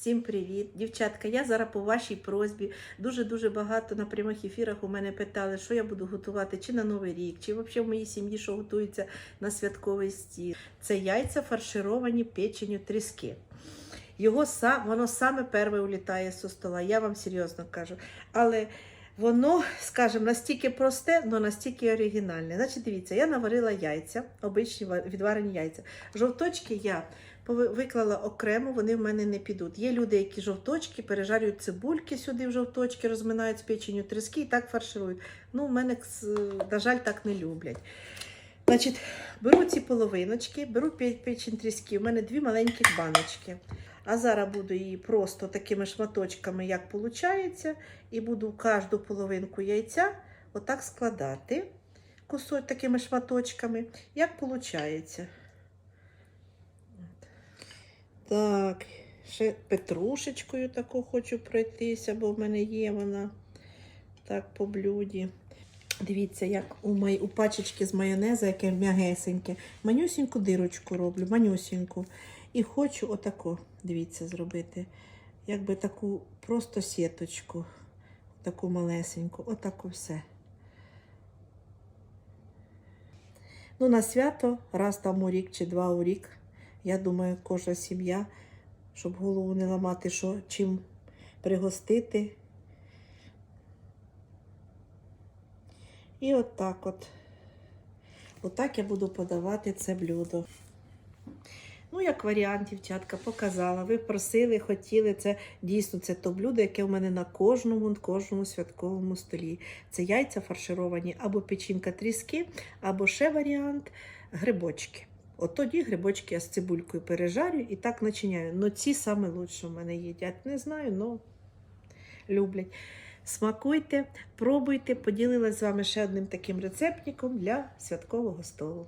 Всім привіт, дівчатка. Я зараз по вашій просьбі дуже-дуже багато на прямих ефірах у мене питали, що я буду готувати чи на Новий рік, чи взагалі в моїй сім'ї, що готується на святковий стіл. Це яйця фаршировані печеню тріски. Його сам, воно саме перше улітає зі стола, я вам серйозно кажу. Але воно, скажімо, настільки просте, але настільки оригінальне. Значить, дивіться, я наварила яйця, обичні відварені яйця. Жовточки я виклала окремо, вони в мене не підуть. Є люди, які жовточки пережарюють цибульки сюди в жовточки, розминають з печеню тріски і так фарширують. Ну, в мене, на жаль, так не люблять. Значить, беру ці половиночки, беру печень тріски. У мене дві маленькі баночки. А зараз буду її просто такими шматочками, як виходить, і буду кожну половинку яйця отак складати кусок такими шматочками, як виходить. Так, ще петрушечкою таку хочу пройтися, бо в мене є вона так по блюді. Дивіться, як у, май... у пачечки з майонеза, яке м'ягесеньке, манюсіньку дирочку роблю, манюсіньку. І хочу отако, дивіться, зробити. Якби таку просто сіточку, таку малесеньку, отаку все. Ну, на свято, раз там у рік чи два у рік. Я думаю, кожна сім'я, щоб голову не ламати, що чим пригостити. І от так от. Отак я буду подавати це блюдо. Ну, як варіант, дівчатка, показала. Ви просили, хотіли. Це дійсно це то блюдо, яке в мене на кожному, кожному святковому столі. Це яйця фаршировані або печінка тріски, або ще варіант грибочки. От тоді грибочки я з цибулькою пережарю і так начиняю. Ну, ці саме лучше в мене їдять. Не знаю, але люблять. Смакуйте, пробуйте, поділилася з вами ще одним таким рецептиком для святкового столу.